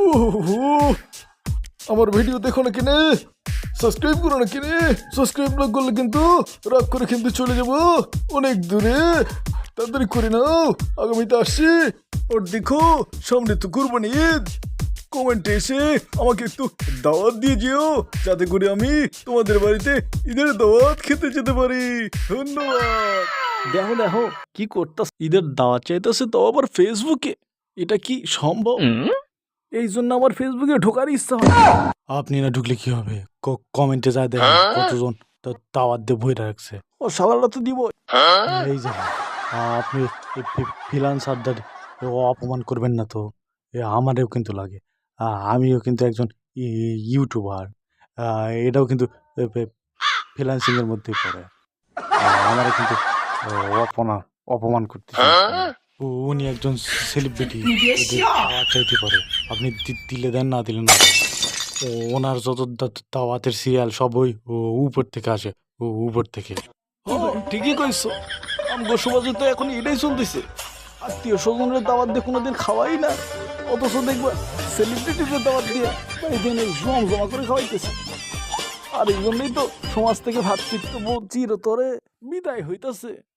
ওহো। আমার ভিডিও দেখো না কিনে? সাবস্ক্রাইব করো না কিনে? সাবস্ক্রাইব না করলে কিন্তু রাগ করে কিন্তু চলে যাব। অনেক দূরে। তাড়াতাড়ি করে নাও। আগামীতে আসছি। ওর দেখো সামনে তো কুরবানি ঈদ। কমেন্টে এসে আমাকে একটু দাওয়াত দিয়ে যেও যাতে করে আমি তোমাদের বাড়িতে ঈদের দাওয়াত খেতে যেতে পারি। ধন্যবাদ। দেখো দেখো কি করতাস? ঈদের দাওয়াত চাইতেছে তো আবার ফেসবুকে এটা কি সম্ভব? এই জন্য আমার ফেসবুকে ঢোকার ইচ্ছা হয়। আপনি না ঢুকলে কি হবে? কমেন্টে যা দেখেন কতজন তো দাওয়াত দিয়ে বই রাখছে। ও সালারা তো দিব এই যে আপনি ফিলান্সারদের অপমান করবেন না তো। এ আমারও কিন্তু লাগে। আমিও কিন্তু একজন ই- ইউটিউবার এটাও কিন্তু ফ্রিল্যান্সিং এর মধ্যেই পড়ে। আমারও কিন্তু অপমান অপমান করতেছে উ- উনি একজন সেলিব্রিটি চাইতে পারে। আপনি দি- দিলে দেন না দিলে না ও ওনার যত দাওয়াতের সিরিয়াল সব ওই ও- উপর থেকে আসে। ও- উপর থেকে। ও ঠিকই কইছো। আমগো সমাজে তো এখন এটাই চলতেছে। আত্মীয় স্বজনের দাওয়াত দিয়ে কোনোদিন খাওয়াই না। অথচ দেখবা সেলিব্রিটিদের দাওয়াত দিয়ে বাড়িতে এনে জম জমা করে খাওয়াইতেছে। আর এই জন্যই তো সমাজ থেকে ভাতৃত্ব চিরতরে বিদায় হইতাছে।